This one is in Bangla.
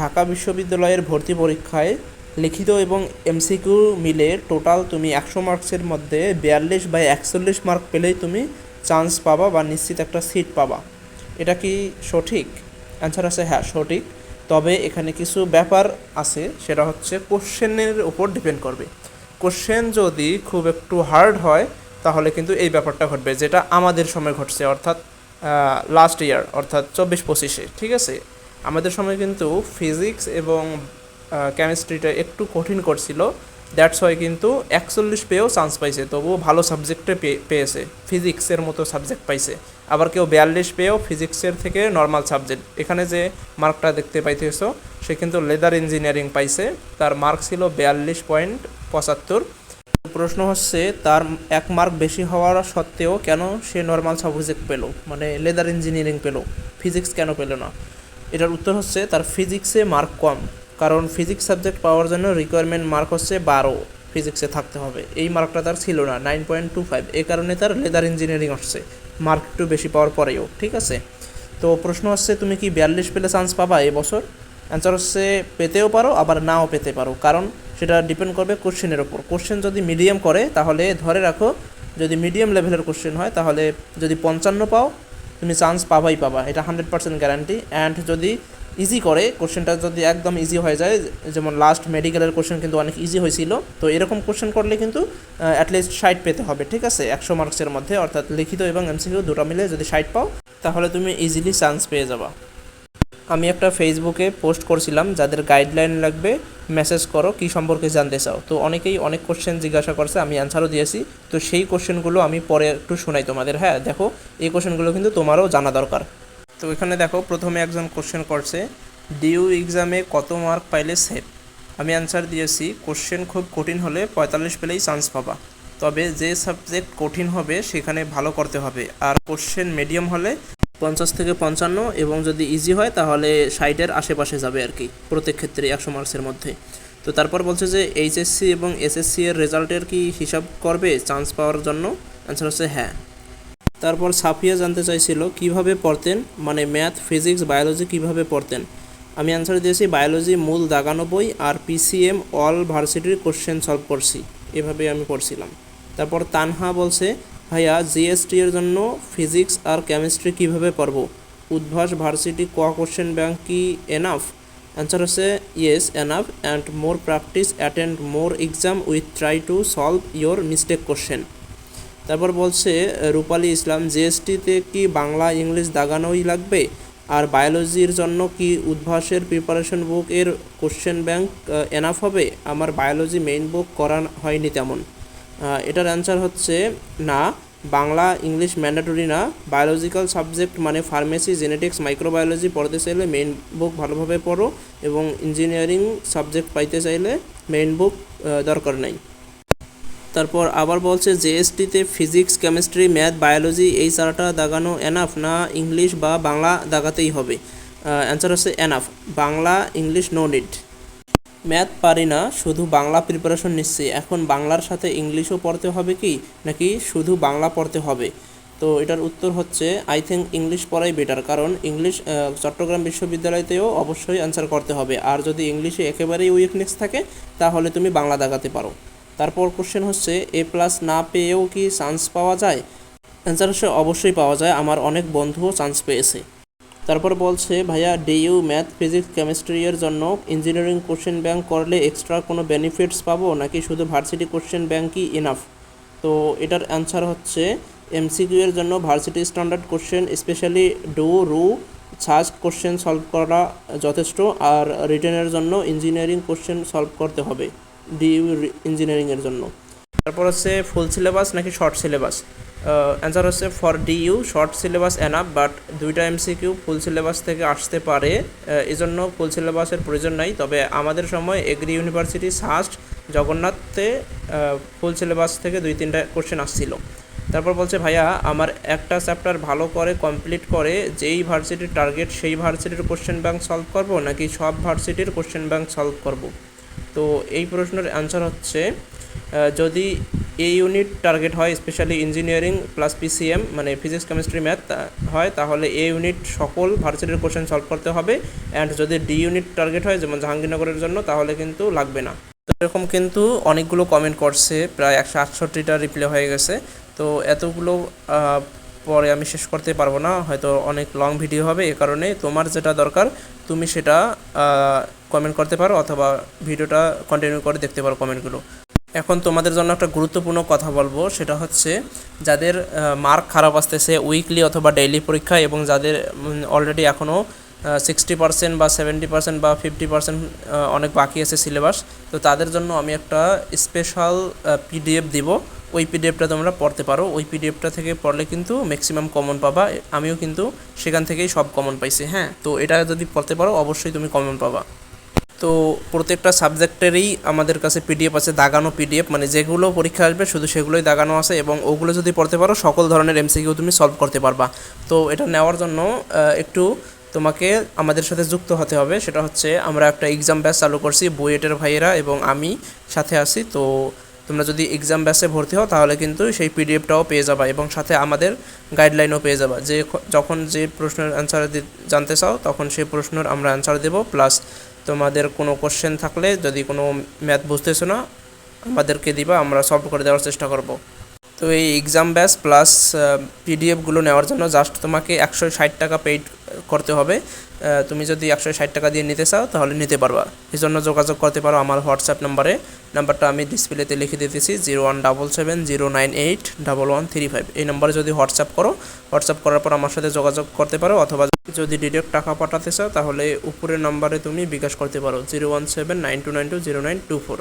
ঢাকা বিশ্ববিদ্যালয়ের ভর্তি পরীক্ষায় লিখিত এবং এমসিকিউ মিলে টোটাল তুমি একশো মার্কসের মধ্যে বিয়াল্লিশ বা একচল্লিশ মার্ক পেলেই তুমি চান্স পাবা বা নিশ্চিত একটা সিট পাবা। এটা কি সঠিক? অ্যান্সার আছে হ্যাঁ সঠিক। তবে এখানে কিছু ব্যাপার আছে, সেটা হচ্ছে কোশ্চেনের উপর ডিপেন্ড করবে। কোশ্চেন যদি খুব একটু হার্ড হয়, তাহলে কিন্তু এই ব্যাপারটা ঘটবে, যেটা আমাদের সময় ঘটছে, অর্থাৎ লাস্ট ইয়ার অর্থাৎ চব্বিশ পঁচিশে, ঠিক আছে? আমাদের সময় কিন্তু ফিজিক্স এবং কেমিস্ট্রিটা একটু কঠিন করছিল। দ্যাটস ওয়াই কিন্তু একচল্লিশ পেয়েও চান্স পাইছে, তবুও ভালো সাবজেক্টে পেয়েছে। ফিজিক্সের মতো সাবজেক্ট পাইছে। আবার কেউ বিয়াল্লিশ পেয়েও ফিজিক্সের থেকে নর্মাল সাবজেক্ট এখানে যে মার্কটা দেখতে পাইতেছো, সে কিন্তু লেদার ইঞ্জিনিয়ারিং পাইছে। তার মার্ক ছিল বিয়াল্লিশ পয়েন্ট পঁচাত্তর। প্রশ্ন হচ্ছে, তার এক মার্ক বেশি হওয়ার সত্ত্বেও কেন সে নর্মাল সাবজেক্ট পেল? মানে লেদার ইঞ্জিনিয়ারিং পেল। ফিজিক্স কেন পেল না? এটার উত্তর হচ্ছে তার ফিজিক্সে মার্ক কম, কারণ ফিজিক্স সাবজেক্ট পাওয়ার জন্য রিকোয়ারমেন্ট মার্ক হচ্ছে বারো ফিজিক্সে থাকতে হবে। এই মার্কটা তার ছিল না নাইন পয়েন্ট টু ফাইভ এই কারণে তার লেদার ইঞ্জিনিয়ারিং আসছে মার্ক একটু বেশি পাওয়ার পরেও, ঠিক আছে? তো প্রশ্ন হচ্ছে, তুমি কি বিয়াল্লিশ পেলে চান্স পাবা এবছর অ্যান্সার হচ্ছে, পেতেও পারো, আবার নাও পেতে পারো, কারণ সেটা ডিপেন্ড করবে কোশ্চেনের ওপর কোশ্চেন যদি মিডিয়াম করে, তাহলে ধরে রাখো, যদি মিডিয়াম লেভেলের কোশ্চেন হয়, তাহলে যদি পঞ্চান্ন পাও তুমি চান্স পাবাই পাবা, এটা হান্ড্রেড পার্সেন্ট গ্যারান্টি অ্যান্ড যদি ইজি করে কোশ্চেনটা যদি একদম ইজি হয়ে যায়, যেমন লাস্ট মেডিকেলের কোশ্চেন কিন্তু অনেক ইজি হয়েছিল, তো এরকম কোশ্চেন করলে কিন্তু অ্যাটলিস্ট সাইট পেতে হবে, ঠিক আছে? একশো মার্কসের মধ্যে, অর্থাৎ লিখিত এবং এমসিকিউ দুটো মিলে যদি সাইট পাও, তাহলে তুমি ইজিলি চান্স পেয়ে যাবা। আমি একটা ফেসবুকে পোস্ট করছিলাম, যাদের গাইডলাইন লাগবে মেসেজ করো কী সম্পর্কে জানতে চাও। তো অনেকেই অনেক কোশ্চেন জিজ্ঞাসা করছে, আমি অ্যান্সারও দিয়েছি। তো সেই কোশ্চেনগুলো আমি পরে একটু শোনাই তোমাদের। হ্যাঁ দেখো, এই কোশ্চেনগুলো কিন্তু তোমারও জানা দরকার। তো এখানে দেখো, প্রথমে একজন কোশ্চেন করছে ডিউ এক্সামে কত মার্ক পাইলে সেফ আমি অ্যান্সার দিয়েছি কোশ্চেন খুব কঠিন হলে পঁয়তাল্লিশ পেলেই চান্স পাবা। তবে যে সাবজেক্ট কঠিন হবে, সেখানে ভালো করতে হবে। আর কোশ্চেন মিডিয়াম হলে পঞ্চাশ থেকে পঞ্চান্ন এবং যদি ইজি হয় তাহলে ষাটের আশেপাশে যাবে আর কি, প্রত্যেক ক্ষেত্রে একশো মার্কসের মধ্যে। তো তারপর বলছে যে এইচএসসি এবং এসএসসি এর রেজাল্টের কি হিসাব করবে চান্স পাওয়ার জন্য? অ্যান্সার হচ্ছে হ্যাঁ। তারপর সাফিয়া জানতে চাইছিল, কীভাবে পড়তেন? মানে ম্যাথ ফিজিক্স বায়োলজি কীভাবে পড়তেন? আমি অ্যান্সার দিয়েছি বায়োলজি মূল দাগানো বই আর পিসিএম অল ভার্সিটির কোশ্চেন সলভ করছি। এভাবে আমি পড়ছিলাম। তারপর তানহা বলছে ভাইয়া জিএসটি এর জন্য ফিজিক্স আর কেমিস্ট্রি কীভাবে পড়ব উদ্ভাস ভার্সিটি ক কোশ্চেন ব্যাংক কি এনাফ অ্যান্সার হচ্ছে yes enough and more practice attend more exam with try to solve your mistake question তারপর বলছে, রূপালী ইসলাম জিএসটিতে কি বাংলা, ইংলিশ দাগানোই লাগবে? আর বায়োলজির জন্য কি উদ্ভাসের প্রিপারেশন বুক এর কোশ্চেন ব্যাংক এনাফ হবে? আমার বায়োলজি মেইন বুক করা হয়নি তেমন। এটার অ্যান্সার হচ্ছে না। বাংলা, ইংলিশ ম্যান্ডেটরি না। বায়োলজিক্যাল সাবজেক্ট মানে ফার্মেসি জেনেটিক্স মাইক্রোবায়োলজি পড়তে চাইলে মেইন বুক ভালোভাবে পড়ো এবং ইঞ্জিনিয়ারিং সাবজেক্ট পাইতে চাইলে মেইন বুক দরকার নেই। তারপর আবার বলছে জিএসটিতে ফিজিক্স কেমিস্ট্রি ম্যাথ বায়োলজি এই চারটা দাগানো এনাফ না? ইংলিশ বা বাংলা দাগাতেই হবে। অ্যান্সার হচ্ছে enough Bangla, English no need math পারি না, শুধু বাংলা প্রিপারেশন নিচ্ছি। এখন বাংলার সাথে ইংলিশও পড়তে হবে কি, নাকি শুধু বাংলা পড়তে হবে? তো এটার উত্তর হচ্ছে আই থিঙ্ক ইংলিশ পড়াই বেটার কারণ ইংলিশ চট্টগ্রাম বিশ্ববিদ্যালয়তেও অবশ্যই অ্যান্সার করতে হবে। আর যদি ইংলিশে একেবারেই উইকনেস থাকে, তাহলে তুমি বাংলা দাগাতে পারো। তারপর কোশ্চেন হচ্ছে এ প্লাস না পেয়েও কি চান্স পাওয়া যায়? অ্যান্সার হচ্ছে, অবশ্যই পাওয়া যায়। আমার অনেক বন্ধুও চান্স পেয়েছে। তারপর বলছে, ভাইয়া ডিইউ ম্যাথ ফিজিক্স কেমিস্ট্রি এর জন্য ইঞ্জিনিয়ারিং কোশ্চেন ব্যাংক করলে এক্সট্রা কোনো বেনিফিটস পাবো? নাকি শুধু ভার্সিটি কোশ্চেন ব্যাংকই ইনাফ তো এটার অ্যান্সার হচ্ছে এমসিকিউ এর জন্য varsity standard question specially do রু সার্চ কোশ্চেন সলভ করা যথেষ্ট। আর রিটেনের জন্য ইঞ্জিনিয়ারিং কোশ্চেন সলভ করতে হবে ডিইউ ইঞ্জিনিয়ারিংয়ের জন্য? তারপর হচ্ছে ফুল সিলেবাস নাকি শর্ট সিলেবাস অ্যান্সার হচ্ছে for DU short syllabus enough but দুইটা এমসিকিউ ফুল সিলেবাস থেকে আসতে পারে। এই জন্য ফুল সিলেবাসের প্রয়োজন নাই। তবে আমাদের সময় এগ্রি ইউনিভার্সিটি সাস্ট জগন্নাথে ফুল সিলেবাস থেকে দুই, তিনটা কোশ্চেন আসছিল। তারপর বলছে, ভাইয়া, আমার একটা চ্যাপ্টার ভালো করে কমপ্লিট করে যেই ভার্সিটির টার্গেট সেই ভার্সিটির কোশ্চেন ব্যাংক সলভ করব, নাকি সব ভার্সিটির কোশ্চেন ব্যাংক সলভ করব? তো এই প্রশ্নের অ্যান্সার হচ্ছে যদি এ ইউনিট টার্গেট হয় স্পেশালি ইঞ্জিনিয়ারিং প্লাস পিসিএম মানে ফিজিক্স কেমিস্ট্রি ম্যাথ হয়, তাহলে এ ইউনিট সকল ভার্সিটির কোশ্চেন সলভ করতে হবে অ্যান্ড যদি ডি ইউনিট টার্গেট হয়, যেমন জাহাঙ্গীরনগরের জন্য, তাহলে কিন্তু লাগবে না। তো এরকম কিন্তু অনেকগুলো কমেন্ট করছে, প্রায় একশো আটষট্টিটা রিপ্লাই হয়ে গেছে। তো এতগুলো পরে আমি শেষ করতে পারব না, হয়তো অনেক লং ভিডিও হবে এ কারণে। তোমার যেটা দরকার, তুমি সেটা কমেন্ট করতে পারো, অথবা ভিডিওটা কন্টিনিউ করে দেখতে পারো কমেন্টগুলো এখন তোমাদের জন্য একটা গুরুত্বপূর্ণ কথা বলব, সেটা হচ্ছে যাদের মার্ক খারাপ আসতেছে উইকলি অথবা ডেইলি পরীক্ষা এবং যাদের অলরেডি এখনও সিক্সটি পার্সেন্ট বা সেভেন্টি পার্সেন্ট বা ফিফটি পার্সেন্ট অনেক বাকি আছে সিলেবাস তো তাদের জন্য আমি একটা স্পেশাল পিডিএফ দিব। ওই পিডিএফটা তোমরা পড়তে পারো। ওই পিডিএফটা থেকে পড়লে কিন্তু ম্যাক্সিমাম কমন পাবা। আমিও কিন্তু সেখান থেকেই সব কমন পাইছি হ্যাঁ? তো এটা যদি পড়তে পারো, অবশ্যই তুমি কমন পাবা। তো প্রত্যেকটা সাবজেক্টেরই আমাদের কাছে পিডিএফ আছে, দাগানো পিডিএফ মানে যেগুলো পরীক্ষা আসবে শুধু সেগুলোই দাগানো আছে এবং ওগুলো যদি পড়তে পারো, সকল ধরনের এমসিকিউ তুমি সলভ করতে পারবা। তো এটা নেওয়ার জন্য একটু তোমাকে আমাদের সাথে যুক্ত হতে হবে। সেটা হচ্ছে, আমরা একটা এক্সাম ব্যাচ চালু করছি, বুয়েটের ভাইয়েরা এবং আমি সাথে আছি। তো তোমরা যদি এক্সাম ব্যাচে ভর্তি হও, তাহলে কিন্তু সেই পিডিএফটাও পেয়ে যাবা এবং সাথে আমাদের গাইডলাইনও পেয়ে যাবা। যে যখন যে প্রশ্নের অ্যান্সার জানতে চাও, তখন সেই প্রশ্নের আমরা অ্যান্সার দেবো। প্লাস তোমাদের কোনো কোশ্চেন থাকলে, যদি কোনো ম্যাথ বুঝতেছো না, আমাদেরকে দিবা, আমরা সলভ করে দেওয়ার চেষ্টা করব। তো এই এক্সাম ব্যাচ প্লাস পিডিএফগুলো নেওয়ার জন্য জাস্ট তোমাকে একশো ষাট টাকা পেইড করতে হবে। তুমি যদি একশো ষাট টাকা দিয়ে নিতে চাও, তাহলে নিতে পারবা। এই জন্য যোগাযোগ করতে পারো আমার হোয়াটসঅ্যাপ নাম্বারে নাম্বারটা আমি ডিসপ্লেতে লিখে দিতেছি zero one double seven zero nine eight double one three five এই নাম্বারে যদি হোয়াটসঅ্যাপ করো, হোয়াটসঅ্যাপ করার পর আমার সাথে যোগাযোগ করতে পারো, অথবা যদি ডিরেক্ট টাকা পাঠাতে চাও, তাহলে উপরের নাম্বারে তুমি বিকাশ করতে পারো zero one seven nine two nine two zero nine two four